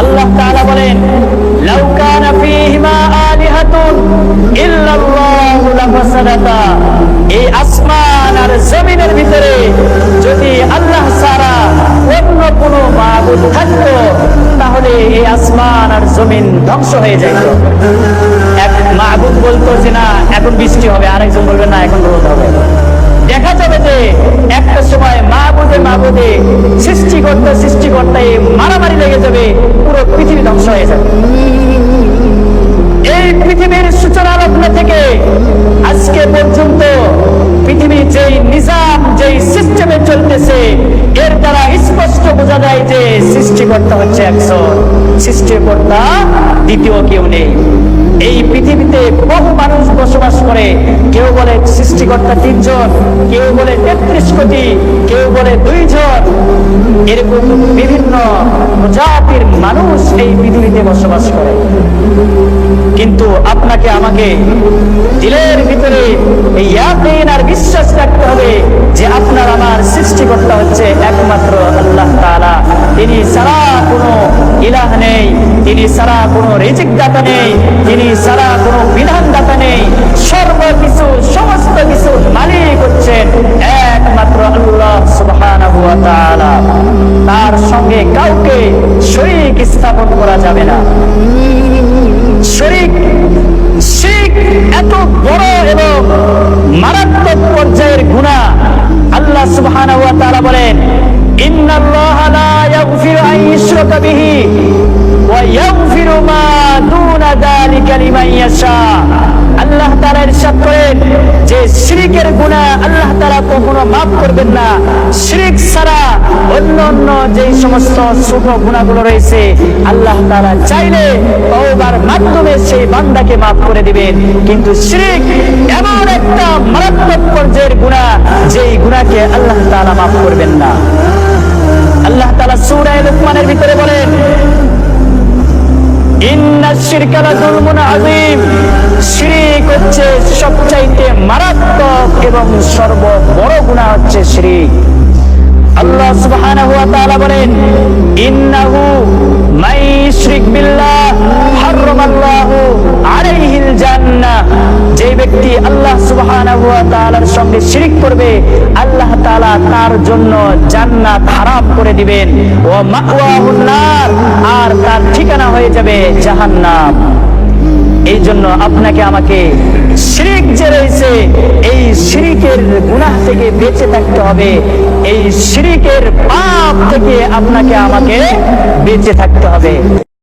আল্লাহ তাআলা বলেন, লাউ ফীহিমা আলিহাতুন ইল্লাল্লাহু লাফাসাদাতা। এই আসমান আর জমিনের ভিতরে যদি আল্লাহ ছাড়া অন্য কোনো মাবুদ থাকতো, তাহলে এই আসমান আর জমিন ধ্বংস হয়ে যেত এক মাহবুব বলতো যে, না, এখন বৃষ্টি হবে। আরেকজন বলবে, না, এখন রোদ হবে। দেখা যাবে যে একটা সময় মাহবুদে মাহবুদে সৃষ্টিকর্তা সৃষ্টিকর্তায় মারামারি লেগে যাবে, পুরো পৃথিবী ধ্বংস হয়ে যাবে। এই পৃথিবীর সূচনা লগ্ন থেকে আজকে পর্যন্ত পৃথিবী যেই নিজাম, যেই সিস্টেমে চলতেছে, এর দ্বারা স্পষ্ট বোঝা যায় যে সৃষ্টিকর্তা হচ্ছে একজন। সৃষ্টিকর্তা দ্বিতীয় কেউ নেই। এই পৃথিবীতে বহু মানুষ বসবাস সৃষ্টিকর্তা তিনজন, কেউ বলে তেত্রিশ কোটি, কেউ বলে দুইজন। এরকম বিভিন্ন প্রজাতির মানুষ এই পৃথিবীতে বসবাস করে। কিন্তু আপনাকে আমাকে দিলের ভিতরে এই আর বিশ্বাস রাখতে হবে যে আপনার আমার সৃষ্টিকর্তা হচ্ছে একমাত্র আল্লাহ তাআলা। তিনি সারা কোনো ইলাহ নেই, তিনি সারা কোনো রিজিক দাতা নেই, তিনি সারা কোনো বিধান দাতা নেই। সর্বকিছু স্থাপন করা যাবে না। শরিক শিখ এত বড় এবং মারাত্মক পর্যায়ের গুনাহ। আল্লাহ তাআলা বলেন, ইন্নাল্লাহা লা ইয়াগফিরু আন ইউশরাকা বিহি ওয়া ইয়াগফিরু মা দুনা যালিকা লিমান ইয়াশা। আল্লাহ তাআলা ইরশাদ করেন, যে শিরকের গুনাহ আল্লাহ কখনো maaf করবেন না। শিরক ছাড়া অন্য অন্য যেই সমস্ত ছোট গুণাগুলো রয়েছে, আল্লাহ তাআলা চাইলে তওবার মাধ্যমে সেই বান্দাকে maaf করে দিবেন। কিন্তু শিরক এমন একটা মারাত্মক পর্যায়ের গুনাহ যেই গুনাহকে আল্লাহ তাআলা maaf করবেন না। আল্লাহ তাআলা সূরা লুকমানের ভিতরে বলেন, ইন্না শিরকা লাযুলমুন আযীম। শিরক হচ্ছে সবচাইতে মারাত্মক এবং সর্ব বড় গুনাহ হচ্ছে শিরক। আল্লাহ সুবহানাহু ওয়া তাআলা বলেন, ইন্নাহু ইউশরিক বিল্লাহ, হারামাল্লাহু আলাইহিল জান্নাহ। যে ব্যক্তি আল্লাহ সুবহানাহু ওয়া তাআলার সঙ্গে শিরক করবে, আল্লাহ তাআলা তার জন্য জান্নাত হারাম করে দিবেন। ও মাওয়াহুন নার, আর তার ঠিকানা হয়ে যাবে জাহান্নাম। এই জন্য আপনাকে আমাকে শিরিক যে রয়েছে, এই শিরিকের গুনাহ থেকে বেঁচে থাকতে হবে। এই শিরিকের পাপ থেকে আপনাকে আমাকে বেঁচে থাকতে হবে।